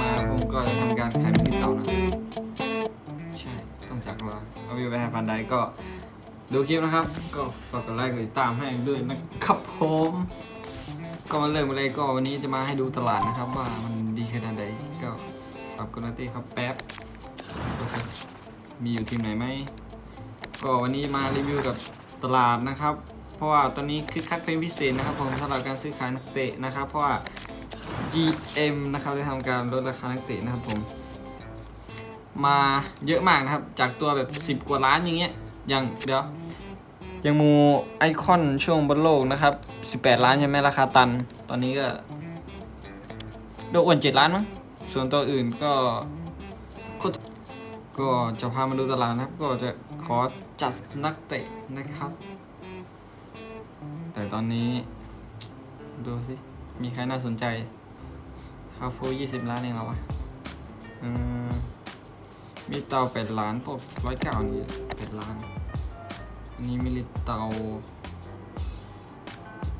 มาผมก็จะทำการขายมินิเตานะใช่ต้องจากลาเอาวิวไปให้ฟันได้ก็ดูคลิปนะครับ ก็ฝากกดไลค์กดติดตามให้ด้วยนะครับผมก็มาเริ่มกันเลยก็วันนี้จะมาให้ดูตลาดนะครับ ว่ามันดีขนาดไหนก็สับกนาตี้ครับแป๊บมีอยู่ทีมไหนไหมก็วันนี้มารีวิวกับตลาดนะครับ เพราะว่าตอนนี้คึกคักเป็นพิเศษนะครับผมสำหรับการซื้อขายนักเตะนะครับ เพราะว่า GM นะครับได้ทำการลดราคานักเตะนะครับผม มาเยอะมากนะครับ จากตัวแบบ 10 กว่าล้านอย่างเงี้ยอย่างเดี๋ยวยังมูไอคอนช่วงบนโลกนะครับ 18 ล้านใช่ไหมราคาตัน ตอนนี้ก็โดอ้วน 7 ล้านมั้งส่วนตัวอื่นก็ก็จะพามาดูตลาดนะครับ ก็จะขอจัดนักเตะนะครับ แต่ตอนนี้ดูสิ มีใครน่าสนใจ คาฟูยี่สิบล้านเองเหรอวะอืมมีเตาแปดล้านพวกร้อยเก้านี่แปดล้าน อันนี้มิลิเตา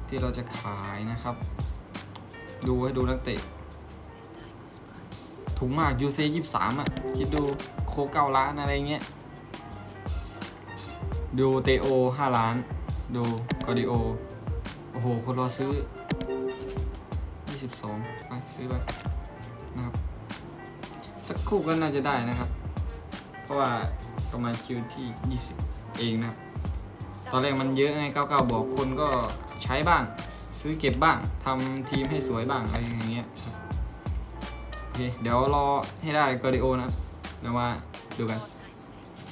ที่เราจะขายนะครับ ดูให้ดูนักเตะถุงมากยูเซยี่สามอะ คิดดูโคเก้าล้านอะไรเงี้ย ดูเตโอห้าล้าน ดูกอดิโอ โอ้โห คนรอซื้อ 22ไปซื้อไปนะครับ สักครู่ก็น่าจะได้นะครับ เพราะว่าประมาณคิวที่ 20 เองนะครับ ตอนแรกมันเยอะไง99บอกคนก็ใช้บ้าง ซื้อเก็บบ้างทำทีมให้สวยบ้างอะไรอย่างเงี้ยโอเคเดี๋ยวรอให้ได้กอดิโอนะครับเดี๋ยวมาดูกัน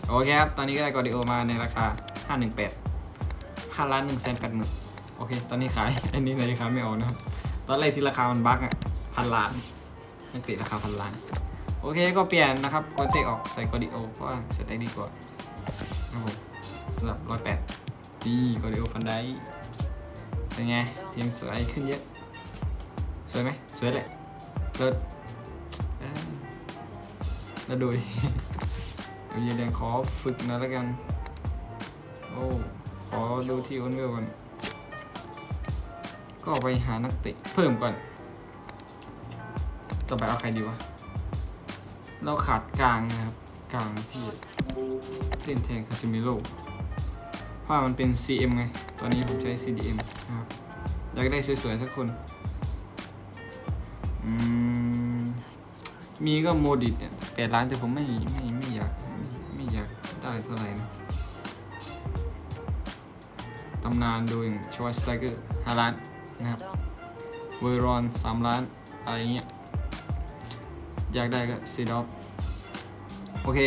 โอเคครับ ตอนนี้ก็ได้กอดิโอมาในราคา 518 5ล้าน1แสน8หมื่นโอเค ตอนนี้ขาย อันนี้ในราคาไม่ออกนะครับ อนแรกที่ราคามันบั๊กอะพันล้านนักเตะราคาพันล้าน โอเคก็เปลี่ยนนะครับกดเตะออกใส่กอดิโอเพราะว่าสเต็กดีกว่าครับผมสำหรับร้อยแปดดีกอดิโอฟันได้เป็นไงทีมสวยขึ้นเยอะ สวยไหมสวยแหละเลิศเอ้ยแล้วดูดิเดี๋ยเย็นขอฝึกนะแล้วกัน โอ้ ขอดูที่อ้นเวลก่อน ก็ไปหานักเตะเพิ่มก่อน ต่อไปเอาใครดีวะ เราขาดกลางนะครับ กลางที่เล่นแทนคาซิมิโร่เพราะมันเป็น CM ไง ตอนนี้ผมใช้ CDM นะครับ อยากได้สวยๆสักคน อืม มีก็โมดิตเนี่ยแปดล้านแต่ผมไม่ไม่ไม่อยากไม่ไม่อยากได้เท่าไหร่นะตำนานโดยชวสไตเกอร์ห้าล้าน นะครับเวอร์รอนสามล้าน อะไรเงี้ย อยากได้ก็ซีดอฟโอเค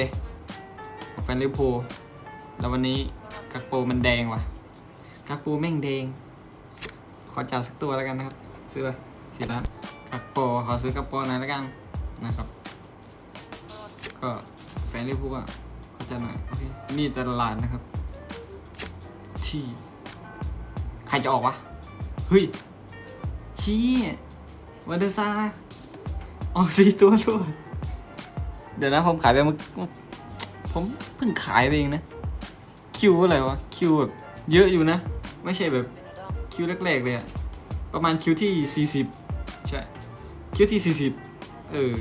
แฟนลิเวอร์พูลแล้ววันนี้กักโปมันแดงว่ะ กักโปแม่งแดง ขอจัดสักตัวแล้วกันนะครับ ซื้อไปสี่ล้านกักโปขอซื้อกักโปหน่อยแล้วกันนะครับ ก็แฟนลิเวอร์พูลอะขอจัดหน่อยโอเคนี่ตลาดนะครับ ที่ ใครจะออกวะ เฮ้ย ชี้วันเดอร์ซ่าออกสี่ตัวรวดเดี๋ยวนะผมขายไปเมื่อผมเพิ่งขายไปเองนะ คิวอะไรวะ คิวแบบเยอะอยู่นะ ไม่ใช่แบบคิวแรกๆเลยอะประมาณคิวที่ 40 ใช่ คิวที่ 40 เออ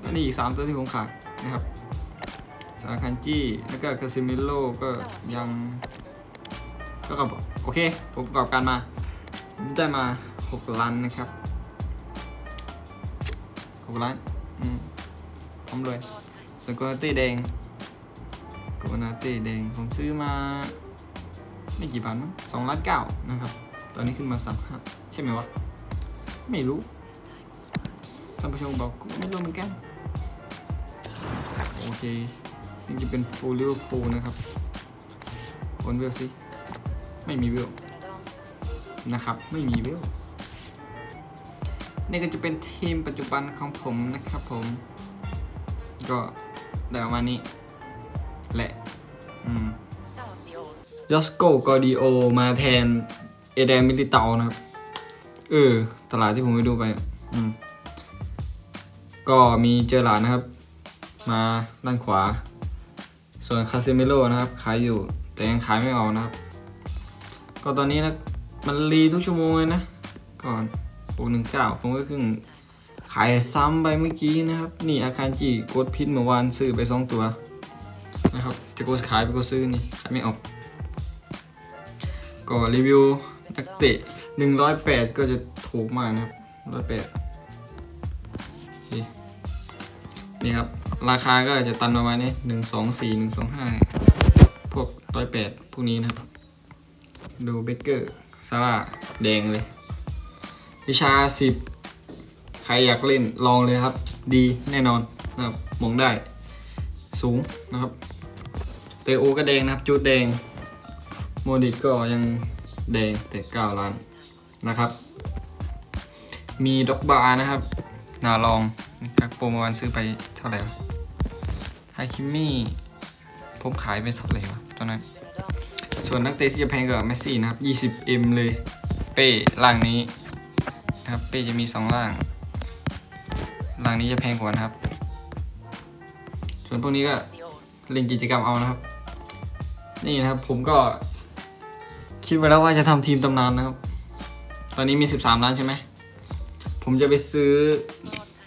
แล้วนี่อีก 3 ตัวที่ผมขายนะครับสาคันจี้ แล้วก็คาซิมิโลก็ยังก็กระบโอเคผมประกอบการมา ได้มา 6 ล้านนะครับ 6 ล้านอืมพร้อมเลยสกอตตี้แดงโกนาเต้แดงผมซื้อมาไม่กี่บาทมั้งสองล้านเก้านะครับ ตอนนี้ขึ้นมาสามห้าใช่ไหมวะ ไม่รู้ท่านผู้ชมบอกกูไม่รู้เหมือนกัน โอเค นี่จะเป็นฟูลลิเวอร์พูนะครับโอนเวลสิ ไม่มีเวล นะครับ ไม่มีเวลนี่ก็จะเป็นทีมปัจจุบันของผมนะครับผม ก็ได้ประมาณนี้ แหละ อืมยอสโกกอดิโอมาแทน เอเดมิลิเตานะครับ เออ ตลาดที่ผมไปดูไป อืม ก็มีเจอหลานนะครับ มาด้านขวา ส่วนคาซิเมโลนะครับ ขายอยู่ แต่ยังขายไม่ออกนะครับ ก็ตอนนี้นะ มันรีทุกชั่วโมงเลยนะ ก่อนหกหนึ่งเก้าผมก็เพิ่งขายซ้ำไปเมื่อกี้นะครับ นี่อาคารจีกดพิษเมื่อวานซื้อไปสองตัวนะครับ จะกดขายไปกดซื้อนี่ ขายไม่ออก ก็รีวิวนักเตะ108ก็จะถูกมากนะครับ108นี่นี่ครับ ราคาก็จะตันประมาณนี้124 125เนี่ยพวก108พวกนี้นะครับ ดูเบเกอร์ ซาร่าแดงเลย วิชา10ใครอยากเล่นลองเลยครับ ดีแน่นอนนะครับมองได้สูงนะครับเตโอก็แดงนะครับจุดแดง โมดิกก็ยังแดงแต่9ล้านนะครับ มีด็อกบาร์นะครับนาลองจากโปรโมวันซื้อไปเท่าไหร่ไฮคิมมี่ผมขายไปเท่าไหร่วะตอนนั้น ส่วนนักเตะที่จะแพงกว่าเมสซี่นะครับ 20M เลย เป้ล่างนี้นะครับเป้จะมี 2 ล่าง ล่างนี้จะแพงกว่านะครับ ส่วนพวกนี้ก็เล่นกิจกรรมเอานะครับ นี่นะครับผมก็คิดไว้แล้วว่าจะทำทีมตำนานนะครับ ตอนนี้มี 13 ล้านใช่ไหม ผมจะไปซื้อ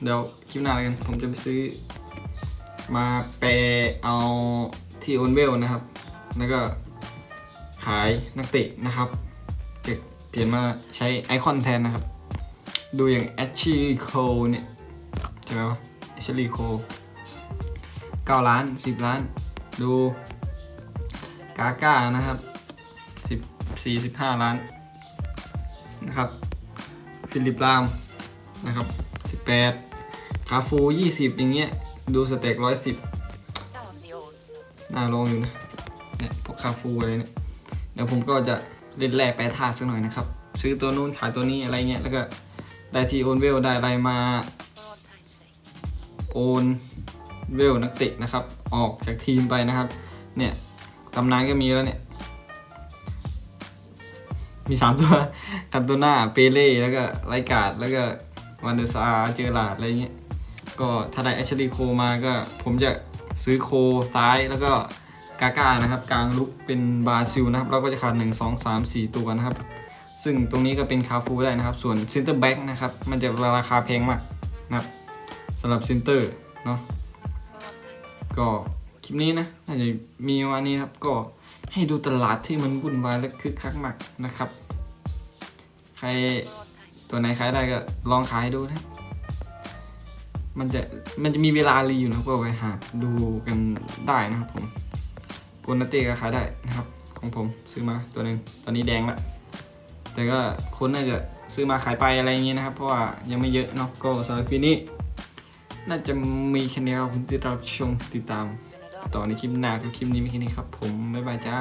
เดี๋ยวคลิปหน้าแล้วกัน ผมจะไปซื้อ มาแปลเอาที่โอนเวลนะครับ แล้วก็ ขายนักเตะนะครับจะเปลี่ยนมาใช้ไอคอนแทนนะครับ ดูอย่างแอชชีโคเนี่ยใช่ไหมวะแอชลีโค9ล้าน10ล้าน ดูกาก้านะครับ10 45ล้านนะครับฟิลิปลามนะครับ18คาฟู20อย่างเงี้ยดูสเต็ก110น่าลองอยู่นะเนี่ยพวกคาฟูอะไรเนี่ย เดี๋ยวผมก็จะเล่นแร่แปรธาตุสักหน่อยนะครับ ซื้อตัวนู้นขายตัวนี้อะไรเงี้ยแล้วก็ได้ทีโอนเวลได้อะไรมาโอนเวลนักเตะนะครับ ออกจากทีมไปนะครับ เนี่ยตำนานก็มีแล้วเนี่ย มีสามตัวคันโตนาเปเล่แล้วก็ไรกาดแล้วก็วันเดอร์ซาร์เจอร์ลาดอะไรเงี้ยก็ถ้าได้แอชลีโคมาก็ผมจะซื้อโคซ้ายแล้วก็ กาก้านะครับ กลางลุกเป็นบราซิลนะครับ เราก็จะขาด 1 2 3 4 ตัวนะครับ ซึ่งตรงนี้ก็เป็นคาฟูได้นะครับ ส่วนซินเตอร์แบ็กนะครับ มันจะราคาแพงมากนะครับสำหรับซินเตอร์เนาะก็คลิปนี้นะน่าจะมีวันนี้ครับก็ให้ดูตลาดที่มันวุ่นวายและคึกคักมากนะครับ ใครตัวไหนขายได้ก็ลองขายดูนะ มันจะมันจะมีเวลารีอยู่นะครับก็ไปหาดูกันได้นะครับผม ปนนาเต้ก็ขายได้นะครับ ของผมซื้อมาตัวหนึ่งตอนนี้แดงละแต่ก็คนน่าจะซื้อมาขายไปอะไรอย่างเงี้ยนะครับ เพราะว่ายังไม่เยอะเนาะก็สำหรับคลิปนี้ น่าจะมีแค่นี้ครับผมที่เราชมติดตาม ต่อในคลิปหน้าคลิปนี้ไม่แค่นี้ครับ ผมบ๊ายบายจ้า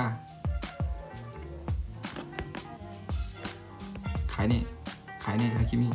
ขายเนี่ยขายเนี่ยคลิปนี้